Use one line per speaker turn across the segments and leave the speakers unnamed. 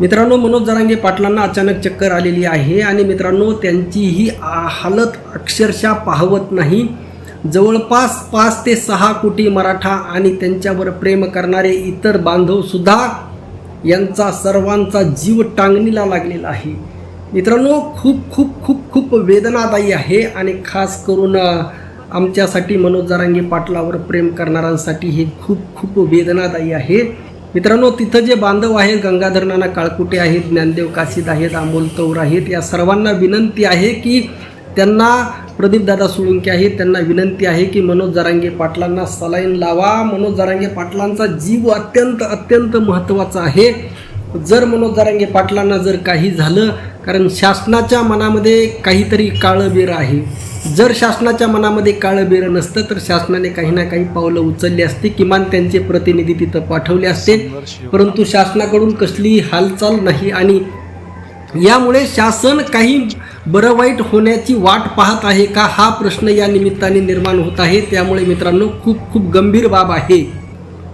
मित्रांनो मनोज जरांगे पाटलांना अचानक चक्कर आलेली आहे आणि मित्रांनो त्यांची ही हालत अक्षरशः पाहवत नाही. जवळपास पाच ते सहा कोटी मराठा आणि त्यांच्यावर प्रेम करणारे इतर बांधवसुद्धा यांचा सर्वांचा जीव टांगणीला लागलेला आहे. मित्रांनो खूप खूप खूप खूप वेदनादायी आहे आणि खास करून आमच्यासाठी मनोज जरांगे पाटलावर प्रेम करणाऱ्यांसाठी हे खूप खूप वेदनादायी आहे. मित्रांनो तिथं जे बांधव आहेत गंगाधर नाना काळकुटे आहेत ज्ञानदेव काशीद आहेत अमोल तौर आहेत या सर्वांना विनंती आहे की त्यांना प्रदीपदादा सुळुंके आहेत त्यांना विनंती आहे की मनोज जरांगे पाटलांना सलाईन लावा. मनोज जरांगे पाटलांचा जीव अत्यंत अत्यंत महत्त्वाचा आहे. जर मनोज जरांगे पाटलांना जर काही झालं कारण शासनाच्या मनामध्ये काहीतरी काळंबीर आहे. जर शासनाच्या मनामध्ये काळंबीर नसतं तर शासनाने काही ना काही पावलं उचलली असती किमान त्यांचे प्रतिनिधी तिथं पाठवले असते. परंतु शासनाकडून कसलीही हालचाल नाही आणि यामुळे शासन काही बरं वाईट होण्याची वाट पाहत आहे का? हा प्रश्न या निमित्ताने निर्माण होत आहे. त्यामुळे मित्रांनो खूप खूप गंभीर बाब आहे.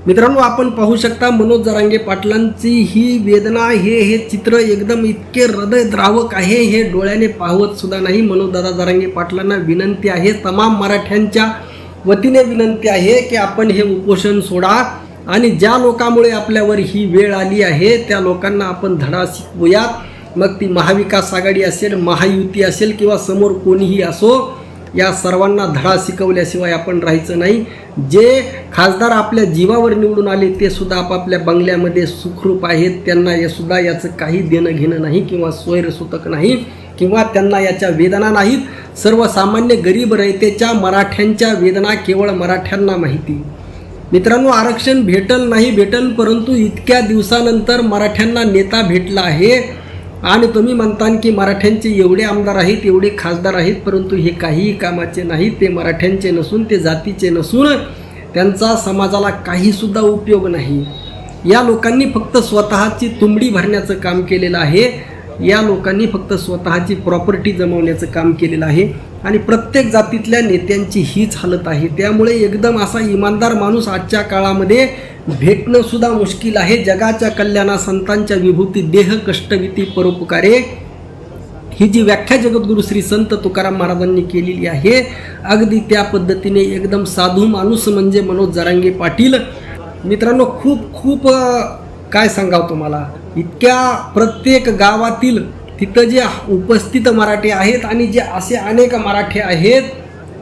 मित्रांनो आपण पाहू शकता मनोज जरांगे पाटलांची ही वेदना हे हे चित्र एकदम इतके हृदयद्रावक आहे हे डोळ्याने पाहवत सुद्धा नाही. मनोजदादा जरांगे पाटलांना विनंती आहे तमाम मराठ्यांच्या वतीने विनंती आहे की आपण हे उपोषण सोडा आणि ज्या लोकांमुळे आपल्यावर ही वेळ आली आहे त्या लोकांना आपण धडा शिकवूयात मग ती महाविकास आघाडी असेल महायुती असेल किंवा समोर कोणीही असो या सर्वांना धडा शिकवल्याशिवाय आपण राहायचं नाही. जे खासदार आपल्या जीवावर निवडून आले ते सुद्धा आपापल्या बंगल्यामध्ये सुखरूप आहेत. त्यांना या सुद्धा याचं काही देणं घेणं नाही किंवा स्वैरसूतक नाही किंवा त्यांना याच्या वेदना नाहीत. सर्वसामान्य गरीब रयतेच्या मराठ्यांच्या वेदना केवळ मराठ्यांना माहिती. मित्रांनो आरक्षण भेटल नाही भेटल परंतु इतक्या दिवसानंतर मराठ्यांना नेता भेटला आहे. आणि तुम्ही म्हणताल की मराठ्यांचे एवढे आमदार आहेत एवढे खासदार आहेत परंतु हे काहीही कामाचे नाहीत ते मराठ्यांचे नसून ते जातीचे नसून त्यांचा समाजाला काहीसुद्धा उपयोग नाही. या लोकांनी फक्त स्वतःची तुंबडी भरण्याचं काम केलेलं आहे. या लोकांनी फक्त स्वतःची प्रॉपर्टी जमवण्याचं काम केलेलं आहे. आणि प्रत्येक जातीतल्या नेत्यांची हीच हालत आहे. त्यामुळे एकदम असा इमानदार माणूस आजच्या काळामध्ये भेटणं सुद्धा मुश्किल आहे. जगाच्या कल्याणा संतांच्या विभूती देह कष्टविती परोपकारे ही जी व्याख्या जगद्गुरु श्री संत तुकाराम महाराजांनी केलेली आहे अगदी त्या पद्धतीने एकदम साधू माणूस म्हणजे मनोज जरांगे पाटील. मित्रांनो खूप खूप काय सांगावं तुम्हाला? इतक्या प्रत्येक गावातील तिथं जे उपस्थित मराठी आहेत आणि जे असे अनेक मराठे आहेत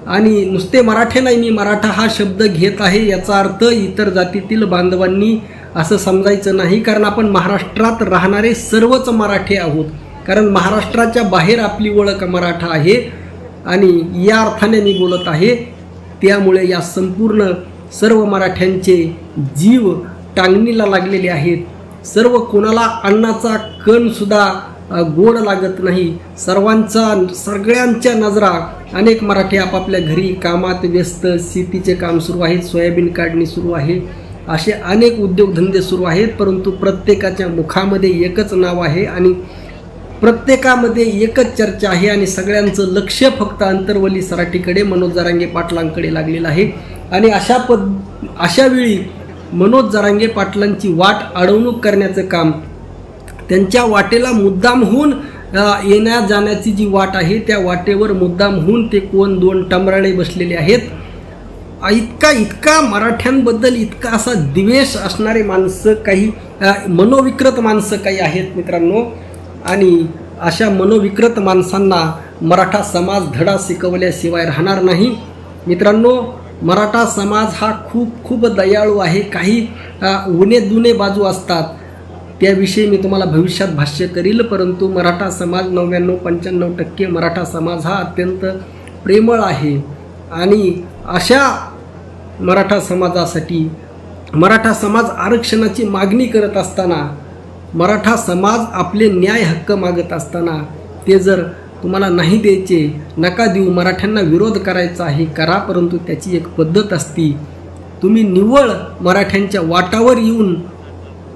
आणि नुसते मराठे नाही मी मराठा हा शब्द घेत आहे याचा अर्थ इतर जातीतील बांधवांनी असं समजायचं नाही कारण आपण महाराष्ट्रात राहणारे सर्वच मराठे आहोत. कारण महाराष्ट्राच्या बाहेर आपली ओळख मराठा आहे आणि या अर्थाने मी बोलत आहे त्यामुळे या संपूर्ण सर्व मराठ्यांचे जीव टांगणीला लागलेले आहेत. सर्व कोणाला अन्नाचा कणसुद्धा गोड लागत नाही. सर्वांचा सगळ्यांच्या नजरा अनेक मराठी आपापल्या घरी कामात व्यस्त शेतीचे काम सुरू आहेत सोयाबीन काढणी सुरू आहे असे अनेक उद्योगधंदे सुरू आहेत परंतु प्रत्येकाच्या मुखामध्ये एकच नाव आहे आणि प्रत्येकामध्ये एकच चर्चा आहे आणि सगळ्यांचं लक्ष फक्त अंतर्वली सराठीकडे मनोज जारांगे पाटलांकडे लागलेलं आहे. आणि अशा पद अशावेळी मनोज जरांगे पाटलांची वाट अडवणूक करण्याचं काम. त्यांच्या वाटेला मुद्दाम होऊन येण्या जाण्याची जी वाट आहे त्या वाटेवर मुद्दाम होऊन ते कोण दोन टमराळे बसलेले आहेत. इतका इतका मराठ्यांबद्दल इतका असा द्वेष असणारे माणसं काही मनोविकृत माणसं काही आहेत मित्रांनो. आणि अशा मनोविकृत माणसांना मराठा समाज धडा शिकवल्याशिवाय राहणार नाही. मित्रांनो मराठा समाज हा खूप खूप दयाळू आहे. काही उणे दुने बाजू असतात. त्याविषयी मी तुम्हाला भविष्यात भाष्य करील परंतु मराठा समाज नव्याण्णव पंच्याण्णव टक्के मराठा समाज हा अत्यंत प्रेमळ आहे. आणि अशा मराठा समाजासाठी मराठा समाज आरक्षणाची मागणी करत असताना मराठा समाज आपले न्याय हक्क मागत असताना ते जर तुम्हाला नाही द्यायचे. नका देऊ. मराठ्यांना विरोध करायचा आहे. करा परंतु त्याची एक पद्धत असती. तुम्ही निव्वळ मराठ्यांच्या वाटावर येऊन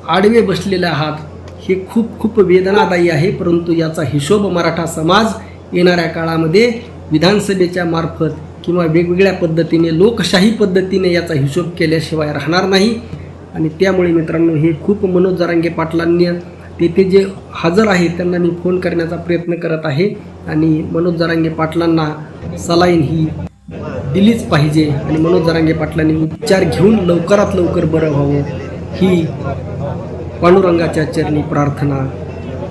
आडवे बसलेले आहात. हे खूप खूप वेदनादायी आहे. परंतु याचा हिशोब मराठा समाज येणाऱ्या काळामध्ये विधानसभेच्या मार्फत किंवा वेगवेगळ्या पद्धतीने लोकशाही पद्धतीने याचा हिशोब केल्याशिवाय राहणार नाही. आणि त्यामुळे मित्रांनो हे खूप मनोज जरांगे पाटलांनी तेथे जे हजर आहेत त्यांना मी फोन करण्याचा प्रयत्न करत आहे. आणि मनोज जरांगे पाटलांना सलाईन ही दिलीच पाहिजे. आणि मनोज जरांगे पाटलांनी उपचार घेऊन लवकरात लवकर बरं व्हावं. ही पांडुरंगाच्या चरणी प्रार्थना